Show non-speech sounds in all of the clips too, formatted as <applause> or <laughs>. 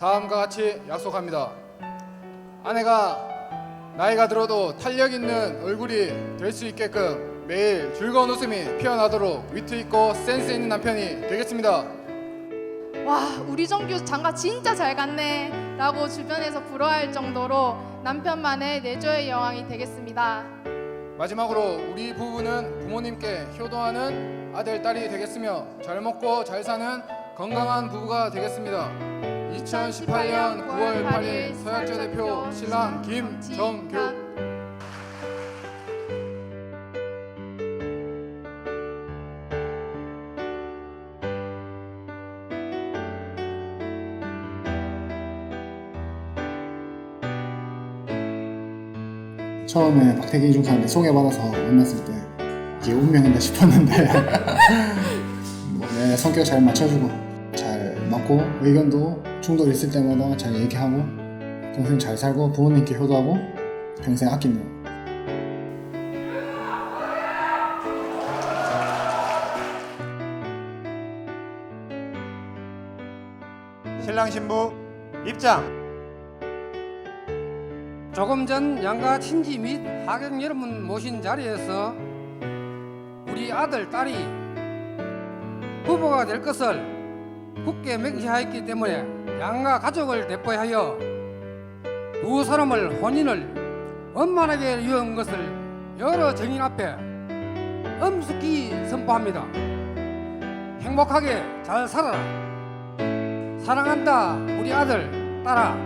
다음과 같이 약속합니다. 아내가 나이가 들어도 탄력 있는 얼굴이 될 수 있게끔 매일 즐거운 웃음이 피어나도록 위트 있고 센스 있는 남편이 되겠습니다. 와 우리 정규 장가 진짜 잘 갔네 라고 주변에서 부러워할 정도로 남편만의 내조의 여왕이 되겠습니다 마지막으로 우리 부부는 부모님께 효도하는 아들 딸이 되겠으며 잘 먹고 잘 사는 건강한 부부가 되겠습니다. 2018년 9월 8일 서약제 대표 신랑 김정규 처음에 박태기 중사한테 소개받아서 만났을 때 이게 운명인가 싶었는데 <laughs> 뭐내 성격 잘 맞춰주고 잘 맞고 의견도 충돌 있을 때마다 잘 얘기하고 평생 잘 살고 부모님께 효도하고 평생 아끼는 신랑 신부 입장. 조금 전 양가 친지 및 하객 여러분 모신 자리에서 우리 아들 딸이 부부가 될 것을 굳게 맹세하였기 때문에 양가 가족을 대표하여 두 사람을 혼인을 원만하게 이룬 것을 여러 정인 앞에 엄숙히 선포합니다. 행복하게 잘 살아라. 사랑한다 우리 아들 딸아.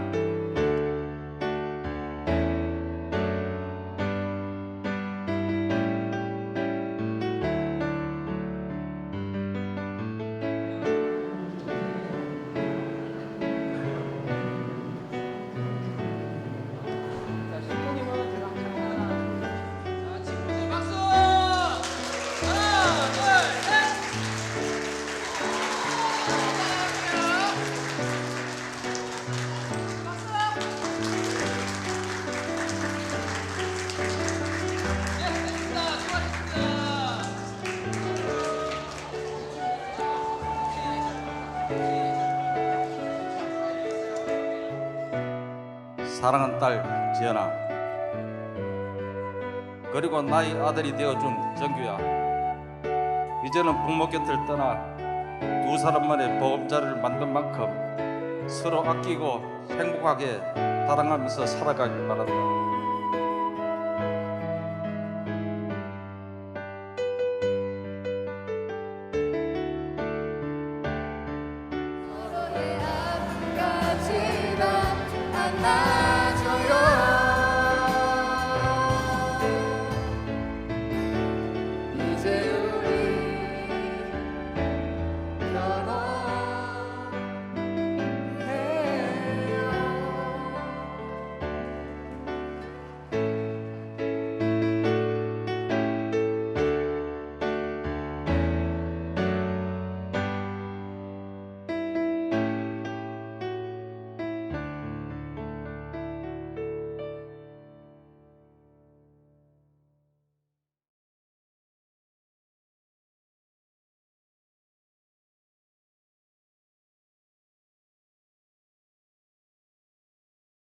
사랑하는 딸 지연아. 그리고 나의 아들이 되어준 정규야. 이제는 부모 곁을 떠나 두 사람만의 보험자를 만든 만큼 서로 아끼고 행복하게 사랑하면서 살아가길 바란다. 서